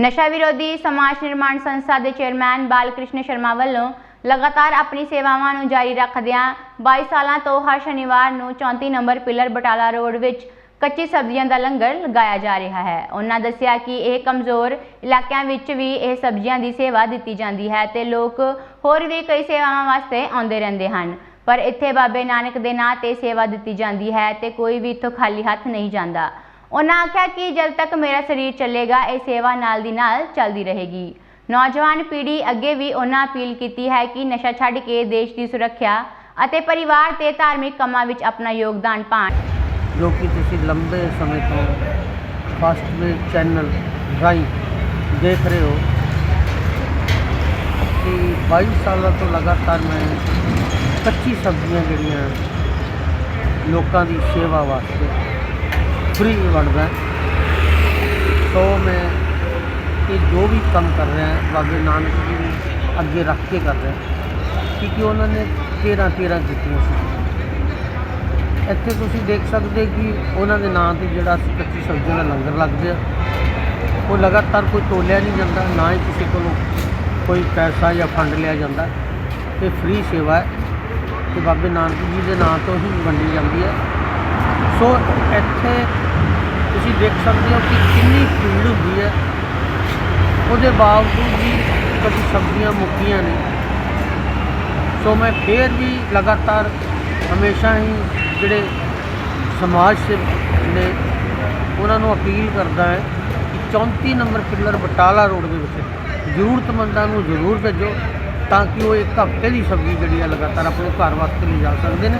ਨਸ਼ਾ ਵਿਰੋਧੀ ਸਮਾਜ ਨਿਰਮਾਣ ਸੰਸਥਾ ਦੇ ਚੇਅਰਮੈਨ ਬਾਲਕ੍ਰਿਸ਼ਨ ਸ਼ਰਮਾ ਵੱਲੋਂ ਲਗਾਤਾਰ ਆਪਣੀ ਸੇਵਾਵਾਂ ਨੂੰ ਜਾਰੀ ਰੱਖਦਿਆਂ 22 ਸਾਲਾਂ ਤੋਂ ਹਰ ਸ਼ਨੀਵਾਰ ਨੂੰ 34 ਨੰਬਰ ਪਿਲਰ ਬਟਾਲਾ ਰੋਡ ਵਿੱਚ ਕੱਚੀ ਸਬਜ਼ੀਆਂ ਦਾ ਲੰਗਰ ਲਗਾਇਆ ਜਾ ਰਿਹਾ ਹੈ। ਉਹਨਾਂ ਦੱਸਿਆ ਕਿ ਇਹ ਕਮਜ਼ੋਰ ਇਲਾਕਿਆਂ ਵਿੱਚ ਵੀ ਇਹ ਸਬਜ਼ੀਆਂ ਦੀ ਸੇਵਾ ਦਿੱਤੀ ਜਾਂਦੀ ਹੈ ਤੇ ਲੋਕ ਹੋਰ ਵੀ ਕਈ ਸੇਵਾਵਾਂ ਵਾਸਤੇ ਆਉਂਦੇ ਰਹਿੰਦੇ ਹਨ। ਪਰ ਇੱਥੇ ਬਾਬੇ ਨਾਨਕ ਦੇ ਨਾਂ ਤੇ ਸੇਵਾ ਦਿੱਤੀ ਜਾਂਦੀ ਹੈ ਤੇ ਕੋਈ ਵੀ ਇੱਥੋਂ ਖਾਲੀ ਹੱਥ ਨਹੀਂ ਜਾਂਦਾ। ਉਹਨਾਂ ਆਖਿਆ ਕਿ ਜਦ ਤੱਕ ਮੇਰਾ ਸਰੀਰ ਚੱਲੇਗਾ, ਇਹ ਸੇਵਾ ਨਾਲ ਦੀ ਨਾਲ ਚੱਲਦੀ ਰਹੇਗੀ। ਨੌਜਵਾਨ ਪੀੜ੍ਹੀ ਅੱਗੇ ਵੀ ਉਹਨਾਂ ਅਪੀਲ ਕੀਤੀ ਹੈ ਕਿ ਨਸ਼ਾ ਛੱਡ ਕੇ ਦੇਸ਼ ਦੀ ਸੁਰੱਖਿਆ ਅਤੇ ਪਰਿਵਾਰ ਤੇ ਧਾਰਮਿਕ ਕੰਮਾਂ ਵਿੱਚ ਆਪਣਾ ਯੋਗਦਾਨ ਪਾਉਣ ਜੋ ਕਿ ਤੁਸੀਂ ਲੰਬੇ ਸਮੇਂ ਤੋਂ ਫਾਸਟ ਵੇ ਚੈਨਲ ਰਾਹੀਂ ਦੇਖ ਰਹੇ ਹੋ ਕਿ 22 ਸਾਲਾਂ ਤੋਂ ਲਗਾਤਾਰ ਮੈਂ ਕੱਚੀ ਸਬਜ਼ੀਆਂ ਜਿਹੜੀਆਂ ਲੋਕਾਂ ਦੀ ਸੇਵਾ ਵਾਸਤੇ ਫ੍ਰੀ ਵੰਡਦਾ ਸੋ ਮੈਂ ਇਹ ਜੋ ਵੀ ਕੰਮ ਕਰ ਰਿਹਾ ਬਾਬੇ ਨਾਨਕ ਜੀ ਨੂੰ ਅੱਗੇ ਰੱਖ ਕੇ ਕਰ ਰਿਹਾ ਕਿਉਂਕਿ ਉਹਨਾਂ ਨੇ 13 13 ਕੀਤੀਆਂ ਸੀ। ਇੱਥੇ ਤੁਸੀਂ ਦੇਖ ਸਕਦੇ ਕਿ ਉਹਨਾਂ ਦੇ ਨਾਂ ਤੇ ਜਿਹੜਾ ਅਸੀਂ ਕੱਚੀ ਸਬਜ਼ੀ ਦਾ ਲੰਗਰ ਲੱਗਦਾ ਉਹ ਲਗਾਤਾਰ ਕੋਈ ਤੋਲਿਆ ਨਹੀਂ ਜਾਂਦਾ, ਨਾ ਹੀ ਕਿਸੇ ਕੋਲੋਂ ਕੋਈ ਪੈਸਾ ਜਾਂ ਫੰਡ ਲਿਆ ਜਾਂਦਾ। ਇਹ ਫ੍ਰੀ ਸੇਵਾ ਹੈ ਤੇ ਬਾਬੇ ਨਾਨਕ ਜੀ ਦੇ ਨਾਂ ਤੋਂ ਹੀ ਵੰਡੀ ਜਾਂਦੀ ਹੈ। ਸੋ ਇੱਥੇ ਤੁਸੀਂ ਦੇਖ ਸਕਦੇ ਹੋ ਕਿ ਕਿੰਨੀ ਭੀੜ ਹੁੰਦੀ ਹੈ। ਉਹਦੇ ਬਾਵਜੂਦ ਵੀ ਕਦੀ ਸਬਜ਼ੀਆਂ ਮੁੱਕੀਆਂ ਨੇ। ਸੋ ਮੈਂ ਫੇਰ ਵੀ ਲਗਾਤਾਰ ਹਮੇਸ਼ਾ ਹੀ ਜਿਹੜੇ ਸਮਾਜ ਸੇਵਕ ਨੇ, ਉਹਨਾਂ ਨੂੰ ਅਪੀਲ ਕਰਦਾ ਹੈ ਕਿ 34 ਨੰਬਰ ਪਿੱਲਰ ਬਟਾਲਾ ਰੋਡ ਦੇ ਵਿੱਚ ਜ਼ਰੂਰਤਮੰਦਾਂ ਨੂੰ ਜ਼ਰੂਰ ਭੇਜੋ ਤਾਂ ਕਿ ਉਹ ਇੱਕ ਹਫ਼ਤੇ ਦੀ ਸਬਜ਼ੀ ਜਿਹੜੀ ਹੈ ਲਗਾਤਾਰ ਆਪਣੇ ਘਰ ਵਾਸਤੇ ਲਿਜਾ ਸਕਦੇ ਨੇ।